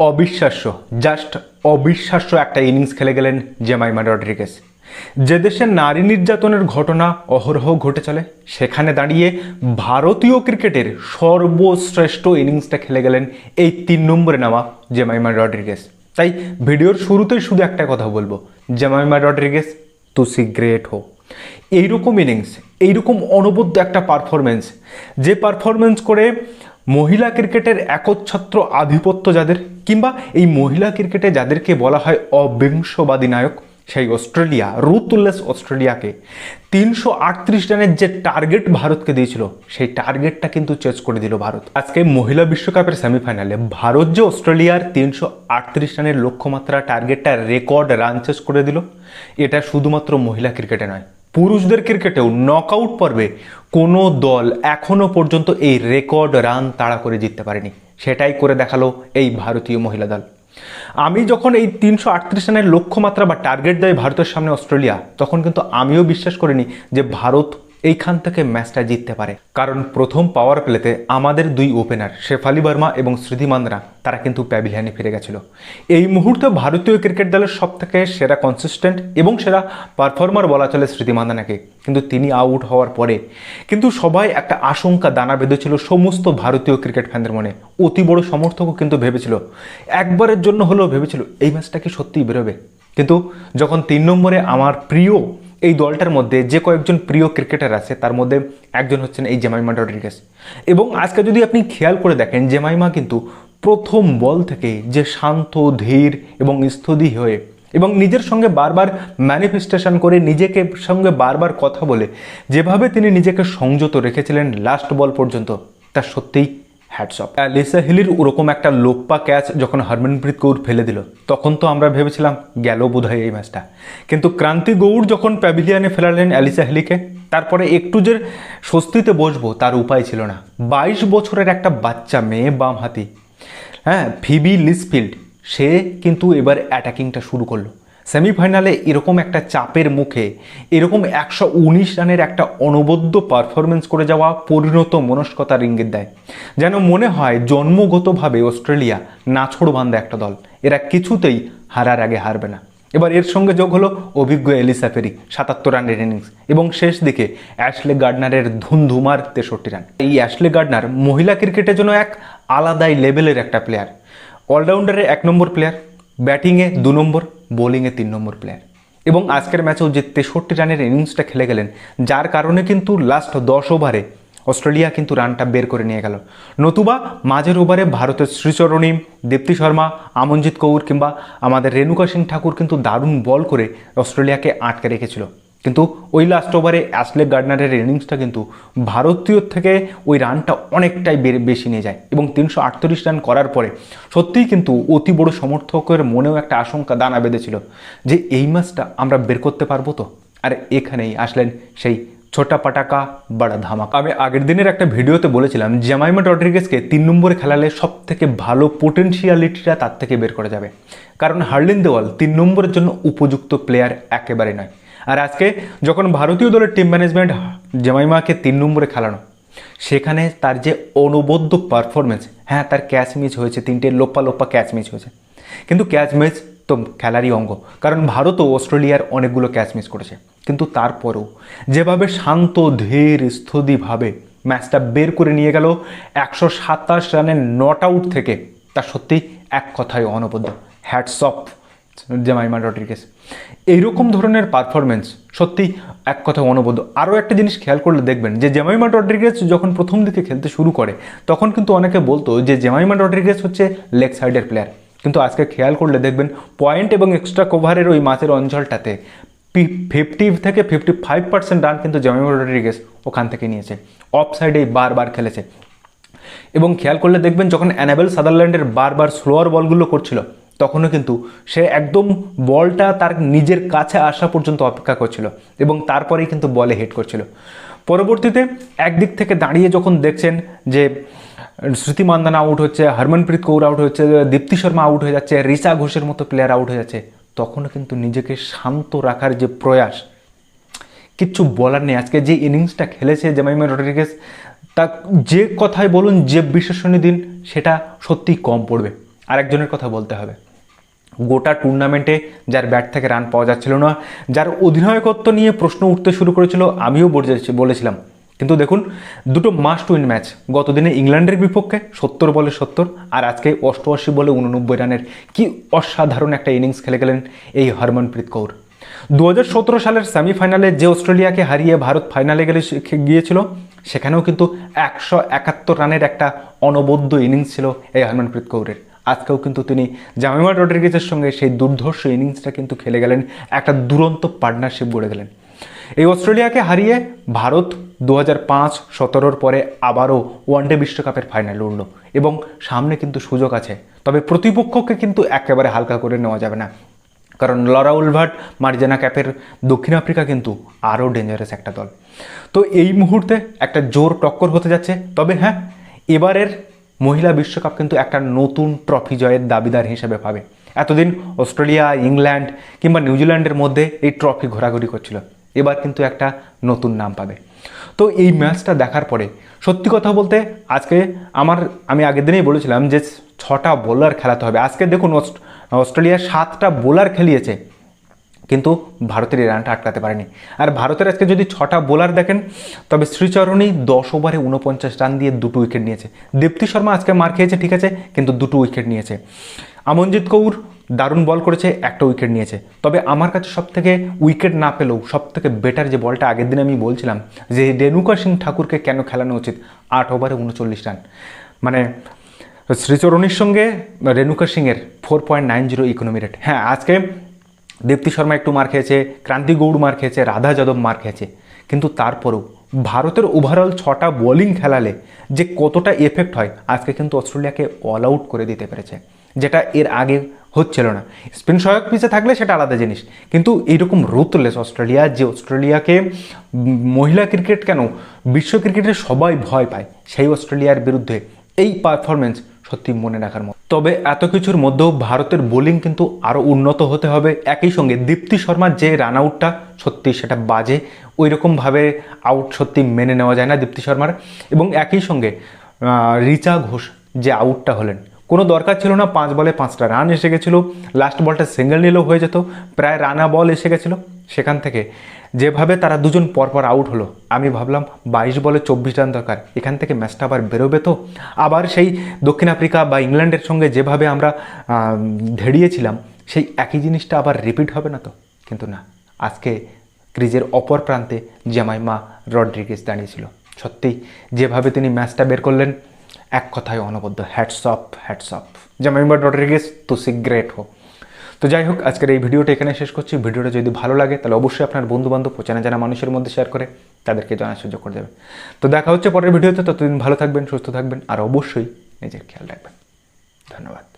অবিশ্বাস্য জাস্ট অবিশ্বাস্য একটা ইনিংস খেলে গেলেন জেমাইমা রড্রিগেস যে দেশে নারী নির্যাতনের ঘটনা অহরহ ঘটে চলে, সেখানে দাঁড়িয়ে ভারতীয় ক্রিকেটের সর্বশ্রেষ্ঠ ইনিংসটা খেলে গেলেন এই তিন নম্বরে নেওয়া জেমাইমা রড্রিগেস তাই ভিডিওর শুরুতেই শুধু একটা কথা বলব জেমাইমা রড্রিগেস তুসি গ্রেট হো এইরকম ইনিংস এইরকম অনবদ্য একটা পারফরমেন্স যে পারফরমেন্স করে মহিলা ক্রিকেটের একচ্ছত্র আধিপত্য যাদের কিংবা এই মহিলা ক্রিকেটে যাদেরকে বলা হয় অবিংশবাদী নায়ক, সেই অস্ট্রেলিয়া রুথলেস অস্ট্রেলিয়াকে তিনশো আটত্রিশ রানের যে টার্গেট ভারতকে দিয়েছিল, সেই টার্গেটটা কিন্তু চেস করে দিল ভারত। আজকে মহিলা বিশ্বকাপের সেমিফাইনালে ভারত যে অস্ট্রেলিয়ার তিনশো আটত্রিশ রানের লক্ষ্যমাত্রা টার্গেটটা রেকর্ড রান চেস করে দিল, এটা শুধুমাত্র মহিলা ক্রিকেটে নয়, পুরুষদের ক্রিকেটেও নকআউট পর্বে কোনো দল এখনও পর্যন্ত এই রেকর্ড রান তাড়া করে জিততে পারেনি। সেটাই করে দেখাল এই ভারতীয় মহিলা দল। আমি যখন এই তিনশো আটত্রিশ রানের লক্ষ্যমাত্রা বা টার্গেট দেয় ভারতের সামনে অস্ট্রেলিয়া, তখন কিন্তু আমিও বিশ্বাস করিনি যে ভারত এইখান থেকে ম্যাচটা জিততে পারে। কারণ প্রথম পাওয়ার প্লেতে আমাদের দুই ওপেনার শেফালি বর্মা এবং মান্দ্রা, তারা কিন্তু প্যাভিলিয়ানে ফিরে গেছিল। এই মুহূর্তে ভারতীয় ক্রিকেট দলের সব থেকে সেরা কনসিস্টেন্ট এবং সেরা পারফর্মার বলা চলে স্মৃতি মান্দানাকে কিন্তু তিনি আউট হওয়ার পরে কিন্তু সবাই একটা আশঙ্কা, দানা বেঁধেছিল সমস্ত ভারতীয় ক্রিকেট ফ্যানদের মনে। অতি বড় সমর্থকও কিন্তু ভেবেছিল। একবারের জন্য হলেও ভেবেছিল, এই ম্যাচটা কি সত্যিই বেরোবে? কিন্তু যখন তিন নম্বরে আমার প্রিয় এই দলটার মধ্যে যে কয়েকজন প্রিয় ক্রিকেটার আছে, তার মধ্যে একজন হচ্ছেন এই জেমাইমা রড্রিগেস এবং আজকে যদি আপনি খেয়াল করে দেখেন, জেমাইমা কিন্তু প্রথম বল থেকে যে শান্ত, ধীর এবং স্থির হয়ে এবং নিজের সঙ্গে বারবার ম্যানিফেস্টেশন করে নিজেকে সঙ্গে বারবার কথা বলে, যেভাবে তিনি নিজেকে সংযত রেখেছিলেন লাস্ট বল পর্যন্ত, তা সত্যিই হ্যাটসঅপ লিসা হিলির ওরকম একটা লোপ্পা ক্যাচ যখন হরমনপ্রীত কৌর ফেলে দিল, তখন তো আমরা ভেবেছিলাম গেল বোধহয় এই ম্যাচটা কিন্তু ক্রান্তি গৌড় যখন প্যাভিলিয়ানে ফেরালেন অ্যালিসা হিলিকে তারপরে একটু যে স্বস্তিতে বসবো তার উপায় ছিল না। বাইশ বছরের একটা বাচ্চা, মেয়ে বাম হাতি হ্যাঁ ফিবি লিসফিল্ড সে কিন্তু এবার অ্যাটাকিংটা শুরু করল। সেমিফাইনালে এরকম একটা চাপের মুখে, এরকম একশো উনিশ রানের একটা অনবদ্য পারফরমেন্স করে যাওয়া পরিণত মনস্কতার ইঙ্গিত দেয়। যেন মনে হয় জন্মগতভাবে অস্ট্রেলিয়া নাছড় বান্ধা একটা দল। এরা কিছুতেই হারার আগে হারবে না। এবার এর সঙ্গে যোগ হলো অভিজ্ঞ এলিসা ফেরি সাতাত্তর রানের ইনিংস এবং শেষ দিকে অ্যাশলে গার্ডনারের ধুমধুমার তেষট্টি রান। এই অ্যাশলে গার্ডনার মহিলা ক্রিকেটের জন্য এক আলাদাই লেভেলের একটা প্লেয়ার অলরাউন্ডারের এক নম্বর প্লেয়ার ব্যাটিংয়ে দু নম্বর, বোলিংয়ে তিন নম্বর প্লেয়ার এবং আজকের ম্যাচেও যে তেষট্টি রানের ইনিংসটা খেলে গেলেন, যার কারণে কিন্তু লাস্ট দশ ওভারে অস্ট্রেলিয়া কিন্তু রানটা বের করে নিয়ে গেল। নতুবা মাঝের ওভারে ভারতের শ্রীচরণী, দীপ্তি শর্মা, আমনজিৎ কৌর কিংবা আমাদের রেণুকা সিং ঠাকুর কিন্তু দারুণ বল করে অস্ট্রেলিয়াকে আটকে রেখেছিল। কিন্তু ওই লাস্ট ওভারে অ্যাসলে গার্ডনারের ইনিংসটা কিন্তু ভারতীয় থেকে ওই রানটা অনেকটাই বেশি নিয়ে যায় এবং তিনশো আটত্রিশ রান করার পরে সত্যিই কিন্তু অতি বড় সমর্থকের মনেও একটা আশঙ্কা, দানা বেঁধেছিল যে এই ম্যাচটা আমরা বের করতে পারব তো? আর এখানেই আসলেন সেই ছোটা পাটাকা বড়া ধামাকা। আমি আগের দিনের একটা ভিডিওতে বলেছিলাম জামাইমা রড্রিগেসকে তিন নম্বরে খেলালে সব থেকে ভালো পোটেন্সিয়ালিটিটা তার থেকে বের করা যাবে। কারণ হার্লিন দেওয়াল তিন নম্বরের জন্য উপযুক্ত প্লেয়ার একেবারে নয়। আর আজকে যখন ভারতীয় দলের টিম ম্যানেজমেন্ট জেমাইমাকে তিন নম্বরে খেলানো, সেখানে তার যে অনবদ্য পারফরমেন্স হ্যাঁ তার ক্যাচ মিস হয়েছে, তিনটে লোপ্পা লোপ্পা ক্যাচ মিস হয়েছে। কিন্তু ক্যাচ মিস তো খেলারই অঙ্গ, কারণ ভারতও অস্ট্রেলিয়ার অনেকগুলো ক্যাচ মিস করেছে। কিন্তু তারপরেও যেভাবে শান্ত, ধীর স্থিতিভাবে ম্যাচটা বের করে নিয়ে গেল, একশো সাতাশ রানের নট আউট থেকে, তা সত্যি এক কথায় অনবদ্য। হ্যাটস অফ জেমাইমা রড্রিগেস এইরকম ধরনের পারফরমেন্স সত্যি এক কথা অনবদ্য। আরও একটা জিনিস খেয়াল করলে দেখবেন যে জেমাইমা রড্রিগেস যখন প্রথম দিকে খেলতে শুরু করে, তখন কিন্তু অনেকে বলতো যে জেমাইমা রড্রিগেস হচ্ছে লেগ সাইডের প্লেয়ার কিন্তু আজকে খেয়াল করলে দেখবেন পয়েন্ট এবং এক্সট্রা কভারের ওই মাছের অঞ্চলটাতে ফিফটি থেকে ফিফটি ফাইভ পার্সেন্ট রান কিন্তু জেমাইমা রড্রিগেস ওখান থেকে নিয়েছে। অফ সাইডেই বারবার খেলেছে। এবং খেয়াল করলে দেখবেন যখন অ্যানাবেল সাদারল্যান্ডের বারবার স্লোয়ার বলগুলো করছিল তখনও কিন্তু সে একদম বলটা তার নিজের কাছে আসা পর্যন্ত অপেক্ষা করছিল এবং তারপরেই কিন্তু বলে হিট করছিল। পরবর্তীতে একদিক থেকে দাঁড়িয়ে যখন দেখছেন যে শ্রুতি মান্দানা আউট হচ্ছে, হরমনপ্রীত কৌর আউট হচ্ছে, দীপ্তি শর্মা আউট হয়ে যাচ্ছে, রিচা ঘোষের মতো প্লেয়ার আউট হয়ে যাচ্ছে, তখনও কিন্তু নিজেকে শান্ত রাখার যে প্রয়াস, কিচ্ছু বলার নেই। আজকে যে ইনিংসটা খেলেছে জেমাইমা রড্রিগেস তা যে কথাই বলুন, যে বিশেষণী দিন, সেটা সত্যিই কম পড়বে। আরেকজনের কথা বলতে হবে। গোটা টুর্নামেন্টে যার ব্যাট থেকে রান পাওয়া যাচ্ছিল না, যার অধিনায়কত্ব নিয়ে প্রশ্ন উঠতে শুরু করেছিল, আমিও বলেছি- বলেছিলাম। কিন্তু দেখুন, দুটো মাস্ট উইন ম্যাচ গতদিনে ইংল্যান্ডের বিপক্ষে সত্তর বলে সত্তর, আর আজকে অষ্টআশি বলে উননব্বই রানের। কি অসাধারণ একটা ইনিংস খেলে গেলেন এই হরমনপ্রীত কৌর। দু হাজার সতেরো সালের সেমিফাইনালে যে অস্ট্রেলিয়াকে হারিয়ে ভারত ফাইনালে গেলে গিয়েছিল, সেখানেও কিন্তু একশো একাত্তর রানের একটা অনবদ্য ইনিংস ছিল এই হরমনপ্রীত কৌরের। আজকেও কিন্তু তিনি জামিমা রড্রিগেজের সঙ্গে সেই দুর্ধর্ষ ইনিংসটা কিন্তু খেলে গেলেন, একটা দুরন্ত পার্টনারশিপ গড়ে গেলেন এই অস্ট্রেলিয়াকে হারিয়ে ভারত দু হাজার পাঁচ সতেরোর পরে আবারও ওয়ানডে বিশ্বকাপের ফাইনালে উঠল এবং সামনে কিন্তু সুযোগ আছে। তবে প্রতিপক্ষকে কিন্তু একেবারে হালকা করে নেওয়া যাবে না। কারণ লরা উলভার্ট মার্জানা ক্যাপের দক্ষিণ আফ্রিকা কিন্তু আরও ডেঞ্জারাস একটা দল। তো এই মুহূর্তে একটা জোর টক্কর হতে যাচ্ছে। তবে হ্যাঁ এবারের মহিলা বিশ্বকাপ কিন্তু একটা নতুন ট্রফি জয়ের দাবিদার হিসেবে পাবে। এতদিন অস্ট্রেলিয়া, ইংল্যান্ড কিংবা নিউজিল্যান্ডের মধ্যে এই ট্রফি ঘোরাঘুরি করছিল। এবার কিন্তু একটা নতুন নাম পাবে। তো এই ম্যাচটা দেখার পরে, সত্যি কথা বলতে আজকে আমার, আমি আগের দিনেই বলেছিলাম যে ছটা বোলার খেলাতে হবে। আজকে দেখুন অস্ট- অস্ট্রেলিয়া সাতটা বোলার খেলিয়েছে। কিন্তু ভারতের এই রানটা আটকাতে পারেনি। আর ভারতের আজকে যদি ছটা বোলার দেখেন, তবে শ্রীচরণী দশ ওভারে উনপঞ্চাশ রান দিয়ে দুটো উইকেট নিয়েছে। দীপ্তি শর্মা আজকে মার খেয়েছে, ঠিক আছে, কিন্তু দুটো উইকেট নিয়েছে। আমনজিৎ কৌর দারুণ বল করেছে, একটা উইকেট নিয়েছে। তবে আমার কাছে সব থেকে উইকেট না পেলেও সব থেকে বেটার যে বলটা আগের দিন আমি বলছিলাম, যে রেণুকা সিং ঠাকুরকে কেন খেলানো উচিত? আট ওভারে উনচল্লিশ রান। মানে শ্রীচরণীর সঙ্গে রেণুকা সিংয়ের four point nine zero economy rate হ্যাঁ আজকে দীপ্তি শর্মা একটু মার খেয়েছে, ক্রান্তি গৌড় মার খেয়েছে, রাধা যাদব মার খেয়েছে। কিন্তু তারপরেও ভারতের ওভারঅল ছটা বোলিং খেলালে যে কতটা এফেক্ট হয়, আজকে কিন্তু অস্ট্রেলিয়াকে অল আউট করে দিতে পেরেছে, যেটা এর আগে হচ্ছিল না। স্পিন সহায়ক পিছে থাকলে সেটা আলাদা জিনিস, কিন্তু এইরকম রুথলেস অস্ট্রেলিয়া, যে অস্ট্রেলিয়াকে মহিলা ক্রিকেট কেন, বিশ্ব ক্রিকেটে সবাই ভয় পায়, সেই অস্ট্রেলিয়ার বিরুদ্ধে এই পারফরমেন্স সত্যি মনে রাখার মতো। তবে এত কিছুর মধ্যেও ভারতের বোলিং কিন্তু আরও উন্নত হতে হবে। একই সঙ্গে দীপ্তি শর্মার যে রান আউটটা সত্যি সেটা বাজে। ওই রকমভাবে আউট সত্যি মেনে নেওয়া যায় না দীপ্তি শর্মার। এবং একই সঙ্গে রিচা ঘোষ যে আউটটা হলেন, কোনো দরকার ছিল না, পাঁচ বলে পাঁচটা রান এসে গেছিল। লাস্ট বলটা সিঙ্গেল নিলেও হয়ে যেত। প্রায় রানা বল এসে গেছিল। সেখান থেকে। যেভাবে তারা দুজন পরপর আউট হলো, আমি ভাবলাম বাইশ বলে চব্বিশ রান দরকার, এখান থেকে ম্যাচটা আবার বেরোবে তো? আবার সেই দক্ষিণ আফ্রিকা বা ইংল্যান্ডের সঙ্গে যেভাবে আমরা ধেড়িয়েছিলাম সেই একই জিনিসটা আবার রিপিট হবে না তো? কিন্তু না, আজকে ক্রিজের অপর প্রান্তে জামাইমা রড্রিগেজ দাঁড়িয়েছিল। সত্যিই, যেভাবে তিনি ম্যাচটা বের করলেন, এক কথায় অনবদ্য hats off hats off Jemimah Rodrigues, Tusi great হো তো যাই হোক, আজকের এই ভিডিওটা এখানে শেষ করছি। ভিডিওটা যদি ভালো লাগে, তাহলে অবশ্যই আপনার বন্ধুবান্ধব চেনা জানা মানুষের মধ্যে শেয়ার করে তাদেরকে জানার সুযোগ করে দেবে তো দেখা হচ্ছে পরের ভিডিওতে। ততদিন ভালো থাকবেন, সুস্থ থাকবেন, আর অবশ্যই নিজের খেয়াল রাখবেন। ধন্যবাদ।